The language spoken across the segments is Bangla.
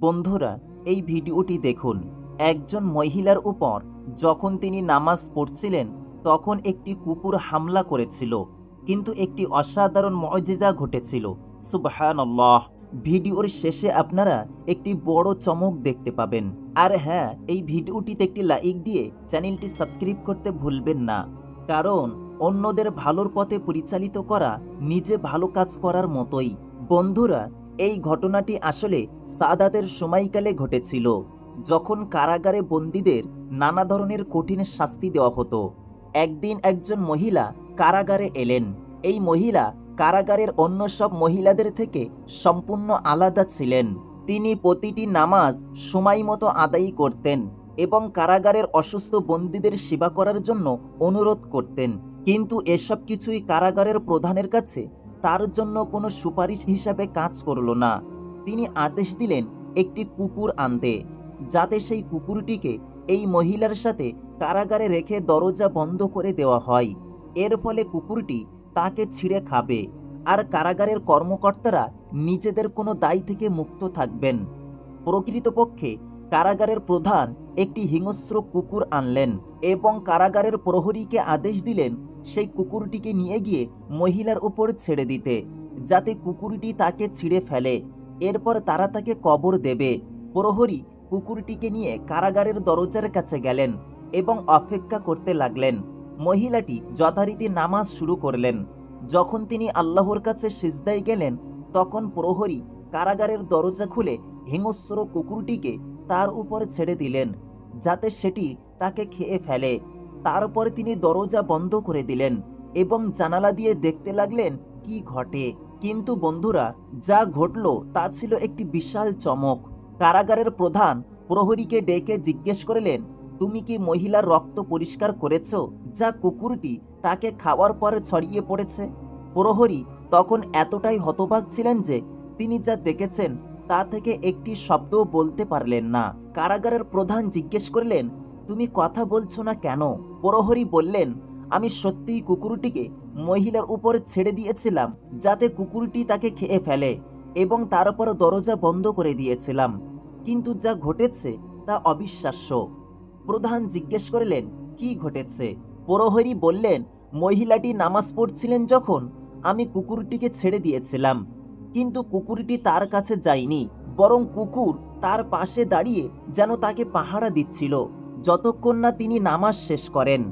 বন্ধুরা, এই ভিডিওটি দেখুন। একজন মহিলার উপর যখন তিনি নামাজ পড়ছিলেন, তখন একটি কুকুর হামলা করেছিল। কিন্তু একটি অসাধারণ মজেজা ঘটেছিল। সুবহান আল্লাহ ভিডিওর শেষে আপনারা একটি বড় চমক দেখতে পাবেন। আর হ্যাঁ এই ভিডিওটিতে একটি লাইক দিয়ে চ্যানেলটি সাবস্ক্রাইব করতে ভুলবেন না। কারণ, অন্যদের ভালোর পথে পরিচালিত করা, নিজে ভালো কাজ করার মতোই। বন্ধুরা এই ঘটনাটি আসলে সাদাতের সময়কালে ঘটেছিল, যখন কারাগারে বন্দীদের নানা ধরনের কঠিন শাস্তি দেওয়া হতো। একদিন একজন মহিলা কারাগারে এলেন। এই মহিলা কারাগারের অন্য সব মহিলাদের থেকে সম্পূর্ণ আলাদা ছিলেন। তিনি প্রতিটি নামাজ সময় মতো আদায়ী করতেন এবং কারাগারের অসুস্থ বন্দীদের সেবা করার জন্য অনুরোধ করতেন। কিন্তু এসব কিছুই কারাগারের প্রধানের কাছে তার জন্য কোনো সুপারিশ হিসাবে কাজ করল না। তিনি আদেশ দিলেন একটি কুকুর আনতে, যাতে সেই কুকুরটিকে এই মহিলার সাথে কারাগারে রেখে দরজা বন্ধ করে দেওয়া হয়। এর ফলে কুকুরটি তাকে ছিঁড়ে খাবে, আর কারাগারের কর্মকর্তারা নিজেদের কোনো দায় থেকে মুক্ত থাকবেন। প্রকৃতপক্ষে কারাগারের প্রধান একটি হিংস্র কুকুর আনলেন এবং কারাগারের প্রহরীকে আদেশ দিলেন সেই কুকুরটিকে নিয়ে গিয়ে মহিলার উপর ছেড়ে দিতে, যাতে কুকুরটি তাকে ছিঁড়ে ফেলে। এরপর তারা তাকে কবর দেবে। প্রহরী কুকুরটিকে নিয়ে কারাগারের দরজার কাছে গেলেন এবং অপেক্ষা করতে লাগলেন। মহিলাটি যথারীতি নামাজ শুরু করলেন। যখন তিনি আল্লাহর কাছে সিজদায় গেলেন, তখন প্রহরী কারাগারের দরজা খুলে হিংস্র কুকুরটিকে তার উপর ছেড়ে দিলেন, যাতে সেটি তাকে খেয়ে ফেলে। তারপর তিনি দরজা বন্ধ করে দিলেন এবং জানালা দিয়ে দেখতে লাগলেন, কি ঘটে? কিন্তু বন্ধুরা, যা ঘটল তা ছিল একটি বিশাল চমক। কারাগারের প্রধান প্রহরীকে ডেকে জিজ্ঞেস করলেন, তুমি কি মহিলার রক্ত পরিষ্কার করেছ? যা কুকুরটি তাকে খাওয়ার পরে ছড়িয়ে পড়েছে? প্রহরী তখন এতটাই হতবাক ছিলেন যে তিনি যা দেখেছেন তা থেকে একটি শব্দও বলতে পারলেন না। কারাগারের প্রধান জিজ্ঞেস করলেন তুমি কথা বলছো না কেন? প্রহরী বললেন, আমি সত্যিই কুকুরটিকে মহিলার উপর ছেড়ে দিয়েছিলাম, যাতে কুকুরটি তাকে খেয়ে ফেলে এবং তার তারপর দরজা বন্ধ করে দিয়েছিলাম। কিন্তু যা ঘটেছে তা অবিশ্বাস্য। প্রধান জিজ্ঞেস করলেন, কি ঘটেছে? প্রহরী বললেন, মহিলাটি নামাজ পড়ছিলেন যখন আমি কুকুরটিকে ছেড়ে দিয়েছিলাম, কিন্তু কুকুরটি তার কাছে যায়নি, বরং কুকুর তার পাশে দাঁড়িয়ে যেন তাকে পাহারা দিচ্ছিল। যতক্ষণ না তিনি নামাজ শেষ করেন।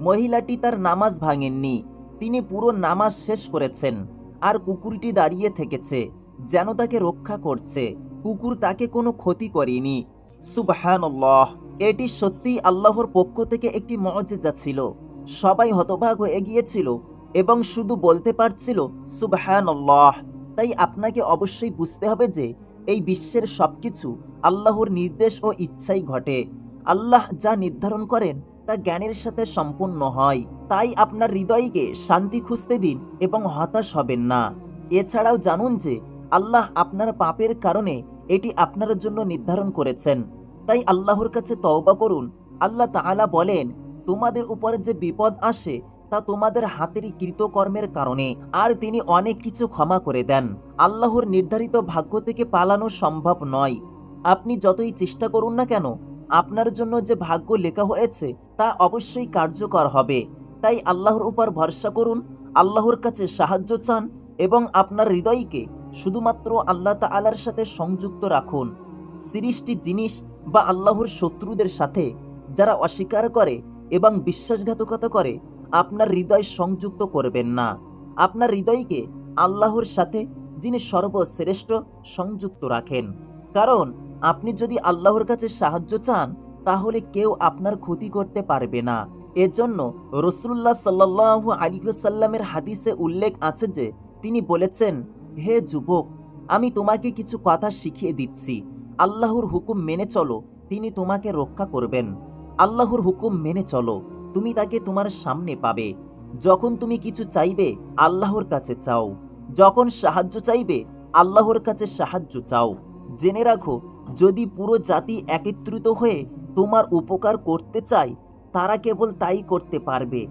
মহিলাটি তার নামাজ ভাঙেননি। তিনি পুরো নামাজ শেষ করেছেন। আর কুকুরটি দাঁড়িয়ে থেকেছে, যেন তাকে রক্ষা করছে। কুকুর তাকে কোনো ক্ষতি করেনি। সুবহানাল্লাহ, এটি সত্যিই আল্লাহর পক্ষ থেকে একটি মজেজা ছিল। সবাই হতভাগ হয়ে গিয়েছিল এবং শুধু বলতে পারছিল, সুবহানাল্লাহ। তাই আপনাকে অবশ্যই বুঝতে হবে যে, এই বিশ্বের সবকিছু আল্লাহর নির্দেশ ও ইচ্ছাই ঘটে। আল্লাহ যা নির্ধারণ করেন তা জ্ঞানের সাথে সম্পূর্ণ হয়। তাই আপনার হৃদয়কে শান্তি খুঁজতে দিন এবং হতাশ হবেন না। এছাড়াও জানুন যে আল্লাহ আপনার পাপের কারণে এটি আপনার জন্য নির্ধারণ করেছেন। তাই আল্লাহর কাছে তওবা করুন। আল্লাহ তাআলা বলেন, তোমাদের উপর যে বিপদ আসে, তা তোমাদের হাতেরই কৃতকর্মের কারণে, আর তিনি অনেক কিছু ক্ষমা করে দেন। আল্লাহর নির্ধারিত ভাগ্য থেকে পালানো সম্ভব নয়। আপনি যতই চেষ্টা করুন না কেন আপনার জন্য যে ভাগ্য লেখা হয়েছে, তা অবশ্যই কার্যকর হবে। তাই আল্লাহর উপর ভরসা করুন, আল্লাহর কাছে সাহায্য চান এবং আপনার হৃদয়কে শুধুমাত্র আল্লাহ তাআলার সাথে সংযুক্ত রাখুন। সিরিজটি জিনিস বা আল্লাহর শত্রুদের সাথে যারা অস্বীকার করে এবং বিশ্বাসঘাতকতা করে, আপনার হৃদয় সংযুক্ত করবেন না। আপনার হৃদয়কে আল্লাহর সাথে, যিনি সর্বশ্রেষ্ঠ, সংযুক্ত রাখেন। কারণ আপনি যদি আল্লাহর কাছে সাহায্য চান, তাহলে কেউ আপনার ক্ষতি করতে পারবে না। এজন্য রসুল্লাহ সাল্লাহ আলিসাল্লামের হাদিসে উল্লেখ আছে যে, তিনি বলেছেন, হে যুবক, আমি তোমাকে কিছু কথা শিখিয়ে দিচ্ছি। আল্লাহর হুকুম মেনে চলো, তিনি তোমাকে রক্ষা করবেন। আল্লাহর হুকুম মেনে চলো, তুমি তাকে তোমার সামনে পাবে। যখন তুমি কিছু চাইবে, আল্লাহর কাছে চাও। যখন সাহায্য চাইবে, আল্লাহর কাছে সাহায্য চাও। জেনে রাখো, যদি পুরো জাতি একত্রিত হয়ে তোমার উপকার করতে চায়, তারা কেবল তাই করতে পারবে,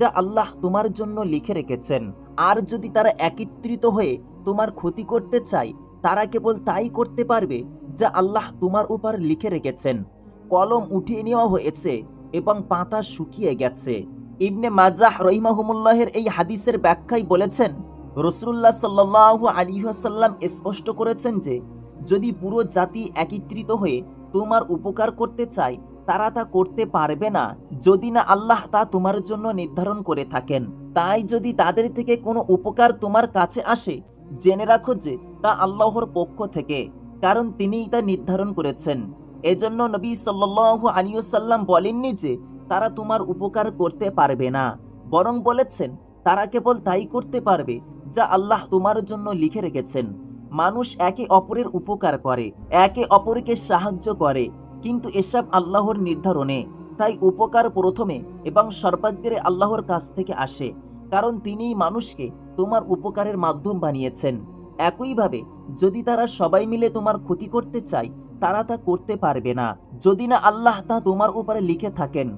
যা আল্লাহ তোমার জন্য লিখে রেখেছেন। আর যদি তারা একত্রিত হয়ে তোমার ক্ষতি করতে চায়, তারা কেবল তাই করতে পারবে, যা আল্লাহ তোমার উপর লিখে রেখেছেন। কলম উঠিয়ে নেওয়া হয়েছে এবং পাতা শুকিয়ে গেছে। ইবনে মাজাহ রহিমাহুমুল্লাহের এই হাদিসের ব্যাখ্যায় বলেছেন, রসুল্লাহ সাল্লাহ আলিহাসাল্লাম স্পষ্ট করেছেন যে যদি পুরো জাতি একত্রিত হয়ে তোমার উপকার করতে চায়, তারা তা করতে পারবে না। যদি না আল্লাহ তা তোমার জন্য নির্ধারণ করে থাকেন, তাই যদি তাদের থেকে কোনো উপকার তোমার কাছে আসে, জেনে রাখো যে তা আল্লাহর পক্ষ থেকে, কারণ তিনিই তা নির্ধারণ করেছেন। এজন্য নবী সাল্লাহ আলিয়াল্লাম বলেননি যে তারা তোমার উপকার করতে পারবে না, বরং বলেছেন তারা কেবল তাই করতে পারবে যা আল্লাহ তোমার জন্য লিখে রেখেছেন। মানুষ একে অপরের উপকার করে, একে অপরকে সাহায্য করে, কিন্তু এসব আল্লাহর নির্ধারণে। তাই উপকার প্রথমে এবং সর্বাগ্রে আল্লাহর কাছ থেকে আসে, কারণ তিনিই মানুষকে তোমার উপকারের মাধ্যম বানিয়েছেন। একইভাবে, যদি তারা সবাই মিলে তোমার ক্ষতি করতে চায়, তারা তা করতে পারবে না, যদি না আল্লাহ তা তোমার উপরে লিখে থাকেন।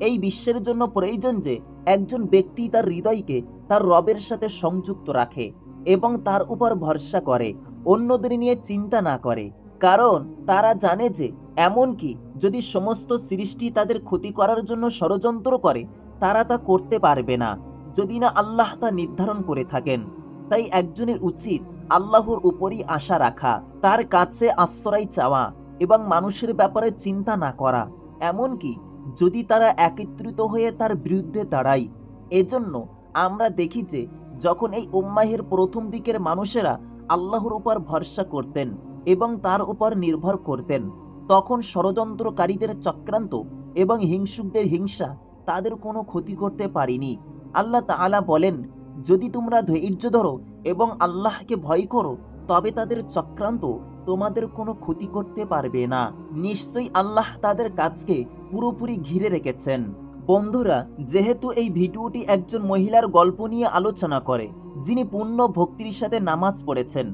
এই বিশ্বের জন্য প্রয়োজন যে, একজন ব্যক্তি তার হৃদয়কে তার রবের সাথে সংযুক্ত রাখে। এবং তার উপর ভরসা করে, অন্যদের নিয়ে চিন্তা না করে। কারণ তারা জানে যে, এমনকি যদি সমস্ত সৃষ্টি তাদের ক্ষতি করার জন্য ষড়যন্ত্র করে, তারা তা করতে পারবে না, যদি না আল্লাহ তা নির্ধারণ করে থাকেন। তাই একজনের উচিত আল্লাহর উপরই আশা রাখা, তার কাছে আশ্রয় চাওয়া এবং মানুষের ব্যাপারে চিন্তা না করা। এমনকি যদি তারা একত্রিত হয়ে তার বিরুদ্ধে দাঁড়ায়, এজন্য আমরা দেখি যে যখন এই উম্মাহের প্রথম দিকের মানুষেরা আল্লাহর উপর ভরসা করতেন এবং তার উপর নির্ভর করতেন, তখন ষড়যন্ত্রকারীদের চক্রান্ত এবং হিংসুকদের হিংসা তাদের কোনো ক্ষতি করতে পারিনি। আল্লাহ তাআলা বলেন, যদি তোমরা ধৈর্য ধরো এবং আল্লাহকে ভয় করো, তবে তাদের চক্রান্ত তোমাদের কোনো ক্ষতি করতে পারবে না। নিশ্চয়ই আল্লাহ তাদের কাজকে পুরোপুরি ঘিরে রেখেছেন। বন্ধুরা, যেহেতু এই ভিডিওটি একজন মহিলার গল্প নিয়ে আলোচনা করে, যিনি পূর্ণ ভক্তির সাথে নামাজ পড়েছেন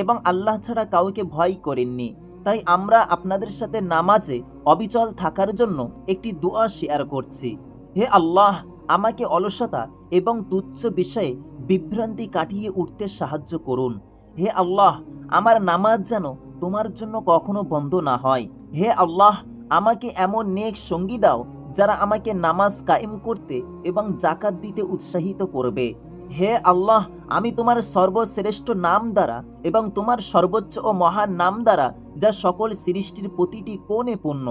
এবং আল্লাহ ছাড়া কাউকে ভয় করেননি, তাই আমরা আপনাদের সাথে নামাজে অবিচল থাকার জন্য একটি দোয়া শেয়ার করছি। হে আল্লাহ, আমাকে অলসতা এবং তুচ্ছ বিষয়ে বিভ্রান্তি কাটিয়ে উঠতে সাহায্য করুন। হে আল্লাহ, আমার নামাজ যেন তোমার জন্য কখনো বন্ধ না হয়। হে আল্লাহ, আমাকে এমন নেক সঙ্গী দাও যারা আমাকে নামাজ কায়েম করতে এবং জাকাত দিতে উৎসাহিত করবে। হে আল্লাহ, আমি তোমার সর্বশ্রেষ্ঠ নাম দ্বারা এবং তোমার সর্বোচ্চ ও মহান নাম দ্বারা যা সকল সৃষ্টির প্রতিটি কোণে পূর্ণ,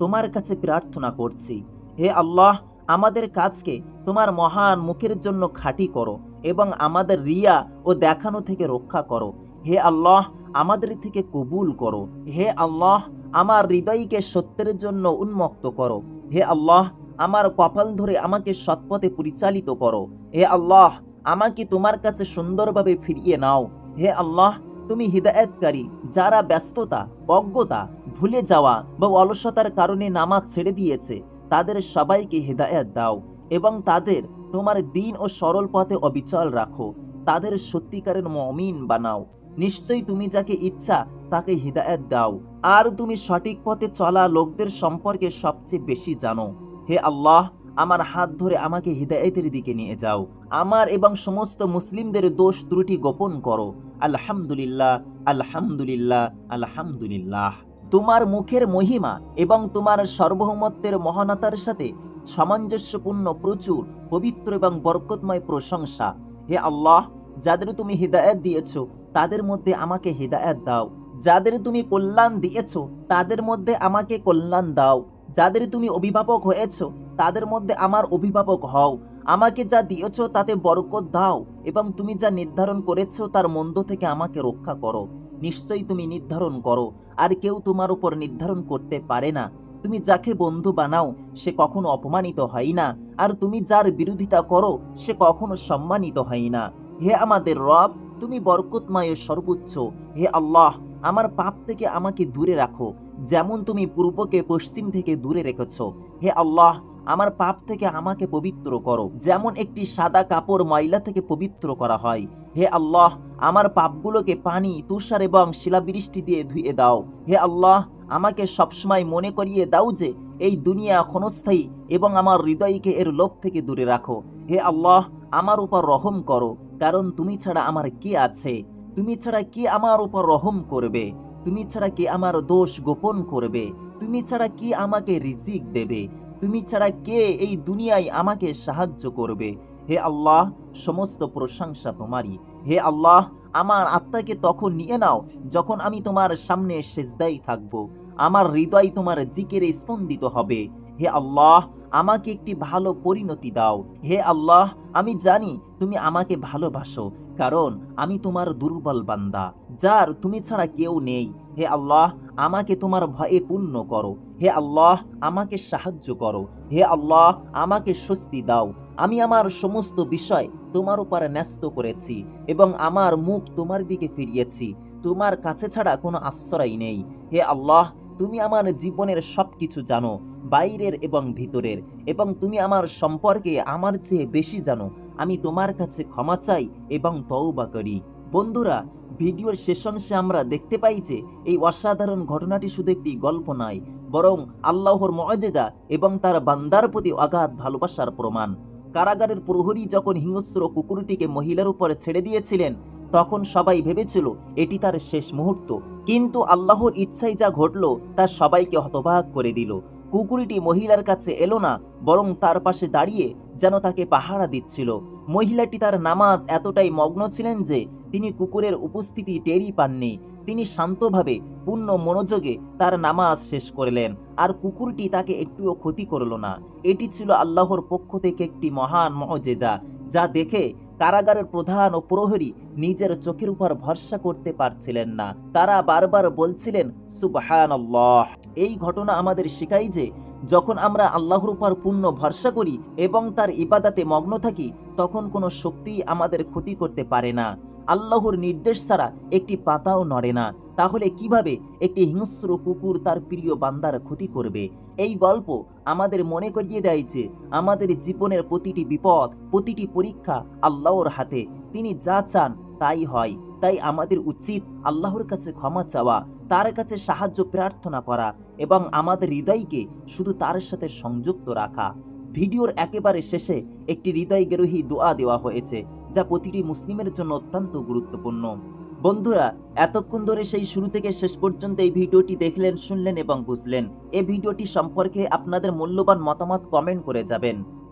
তোমার কাছে প্রার্থনা করছি। হে আল্লাহ, আমাদের কাজকে তোমার মহান মুখের জন্য খাঁটি করো এবং আমাদের রিয়া ও দেখানো থেকে রক্ষা করো। হে আল্লাহ, আমাদের থেকে কবুল করো। হে আল্লাহ, আমার হৃদয়কে সত্যের জন্য উন্মুক্ত করো। হে আল্লাহ, আমার কপাল ধরে আমাকে সৎপথে পরিচালিত করো। হে আল্লাহ, আমাকে তোমার কাছে সুন্দরভাবে ফিরিয়ে নাও। হে আল্লাহ, তুমি হৃদায়তকারী, যারা ব্যস্ততা, অজ্ঞতা, ভুলে যাওয়া বা অলসতার কারণে নামাজ ছেড়ে দিয়েছে, তাদের সবাইকে হৃদায়ত দাও এবং তাদের তোমার দিন ও সরল পথে অবিচল রাখো। তাদের সত্যিকারের মমিন বানাও। নিশ্চয়ই তুমি যাকে ইচ্ছা তাকে হৃদায়ত দাও। আর তুমি সঠিক পথে চলা লোকদের সম্পর্কে সবচেয়ে বেশি জানো। হে আল্লাহ, আমার হাত ধরে আমাকে হৃদায়তের দিকে নিয়ে যাও। আমার এবং সমস্ত মুসলিমদের দোষ ত্রুটি গোপন করো। আলহামদুলিল্লাহ আলহামদুলিল্লাহ আলহামদুলিল্লাহ। তোমার মুখের মহিমা এবং তোমার সার্বভৌমত্বের মহানতার সাথে সামঞ্জস্যপূর্ণ, প্রচুর, পবিত্র এবং বরকতময় প্রশংসা। হে আল্লাহ, যাদের তুমি হৃদায়ত দিয়েছ তাদের মধ্যে আমাকে হৃদায়ত দাও। যাদের তুমি কল্যাণ দিয়েছ, তাদের মধ্যে আমাকে কল্যাণ দাও। যাদের তুমি অভিভাবক হয়েছ, তাদের মধ্যে আমার অভিভাবক হও। আমাকে যা দিয়েছ, তাতে বরকত দাও এবং তুমি যা নির্ধারণ করেছ, তার মন্দ থেকে আমাকে রক্ষা করো। নিশ্চয়ই তুমি নির্ধারণ করো, আর কেউ তোমার উপর নির্ধারণ করতে পারে না। তুমি যাকে বন্ধু বানাও, সে কখনো অপমানিত হয় না। আর তুমি যার বিরোধিতা করো, সে কখনো সম্মানিত হয় না। হে আমাদের রব তুমি বরকতময় সর্বোচ্চ। হে আল্লাহ, আমার পাপ থেকে আমাকে দূরে রাখো, যেমন তুমি পূর্বকে পশ্চিম থেকে দূরে রেখেছ। হে আল্লাহ, আমার পাপ থেকে আমাকে পবিত্র করো, যেমন একটি সাদা কাপড় ময়লা থেকে পবিত্র করা হয়। হে আল্লাহ, আমার পাপগুলোকে পানি, তুষার এবং শিলাবৃষ্টি দিয়ে ধুয়ে দাও। হে আল্লাহ, আমাকে সবসময় মনে করিয়ে দাও যে এই দুনিয়া ক্ষণস্থায়ী এবং আমার হৃদয়কে এর লোভ থেকে দূরে রাখো। হে আল্লাহ আমার উপর রহম করো, কারণ তুমি ছাড়া আমার কে আছে? তুমি ছাড়া কে আমার উপর রহম করবে? তুমি ছাড়া কে আমার দোষ গোপন করবে? তুমি ছাড়া কে আমাকে রিজিক দেবে? তুমি ছাড়া কে এই দুনিয়ায় আমাকে সাহায্য করবে? হে আল্লাহ, সমস্ত প্রশংসা তোমারই। হে আল্লাহ, আমার আত্মাকে তখন নিয়ে নাও যখন আমি তোমার সামনে সেজদাই থাকব। আমার হৃদয় তোমার জিকেরে স্পন্দিত হবে। হে আল্লাহ আমাকে একটি ভালো পরিণতি দাও। হে আল্লাহ, আমি জানি তুমি আমাকে ভালোবাসো, কারণ আমি তোমার দুর্বল বান্দা, যার তুমি ছাড়া কেউ নেই। হে আল্লাহ, আমাকে তোমার ভয়ে পূর্ণ করো। হে আল্লাহ, আমাকে সাহায্য করো। হে আল্লাহ, আমাকে স্বস্তি দাও। আমি আমার সমস্ত বিষয় তোমার উপর ন্যস্ত করেছি এবং আমার মুখ তোমার দিকে ফিরিয়েছি। তোমার কাছে ছাড়া কোনো আশ্রয় নেই। হে আল্লাহ, তুমি আমার জীবনের সব কিছু জানো। বাইরের এবং ভিতরের, এবং তুমি আমার সম্পর্কে আমার চেয়ে বেশি জানো। আমি তোমার কাছে ক্ষমা চাই এবং তওবা করি। বন্ধুরা, ভিডিওর শেষ অংশে আমরা দেখতে পাই যে এই অসাধারণ ঘটনাটি শুধু একটি গল্প নয়, বরং আল্লাহর মজেজা এবং তার বান্দার প্রতি অগাধ ভালোবাসার প্রমাণ। কারাগারের প্রহরী যখন হিংস্র কুকুরটিকে মহিলার উপরে ছেড়ে দিয়েছিলেন, তখন সবাই ভেবেছিল এটি তার শেষ মুহূর্ত। কিন্তু আল্লাহর ইচ্ছাই যা ঘটল, তা সবাইকে হতবাক করে দিল। কুকুরটি মহিলার কাছে এলো না, বরং তার পাশে দাঁড়িয়ে যেন তাকে পাহারা দিচ্ছিল। মহিলাটি তার নামাজ এতটাই মগ্ন ছিলেন যে তিনি কুকুরের উপস্থিতি টেরই পাননি। তিনি শান্তভাবে, পূর্ণ মনোযোগে তার নামাজ শেষ করলেন, আর কুকুরটি তাকে একটুও ক্ষতি করল না। এটি ছিল আল্লাহর পক্ষ থেকে একটি মহান মহজেজা যা দেখে কারাগারের প্রধান ও প্রহরী নিজের চোখের উপর ভরসা করতে পারছিলেন না। তারা বারবার বলছিলেন সুবহান এই ঘটনা আমাদের শেখায় যে, যখন আমরা আল্লাহর উপর পূর্ণ ভরসা করি এবং তার ইবাদাতে মগ্ন থাকি, তখন কোনো শক্তি আমাদের ক্ষতি করতে পারে না। আল্লাহর নির্দেশ ছাড়া একটি পাতাও নড়ে না। তাহলে কীভাবে একটি হিংস্র কুকুর তার প্রিয় বান্দার ক্ষতি করবে? এই গল্প আমাদের মনে করিয়ে দেয় যে, আমাদের জীবনের প্রতিটি বিপদ, প্রতিটি পরীক্ষা আল্লাহর হাতে। তিনি যা চান তাই হয়। তাই আমাদের উচিত আল্লাহর কাছে ক্ষমা চাওয়া, তার কাছে সাহায্য প্রার্থনা করা এবং আমাদের হৃদয়কে শুধু তার সাথে সংযুক্ত রাখা। ভিডিওর একেবারে শেষে একটি হৃদয় গেরোহী দোয়া দেওয়া হয়েছে। যা প্রতিটি মুসলিমের জন্য অত্যন্ত গুরুত্বপূর্ণ। বন্ধুরা, এতক্ষণ ধরে সেই শুরু থেকে শেষ পর্যন্ত এই ভিডিওটি দেখলেন, শুনলেন এবং বুঝলেন। এই ভিডিওটি সম্পর্কে আপনাদের মূল্যবান মতামত কমেন্ট করে যাবেন।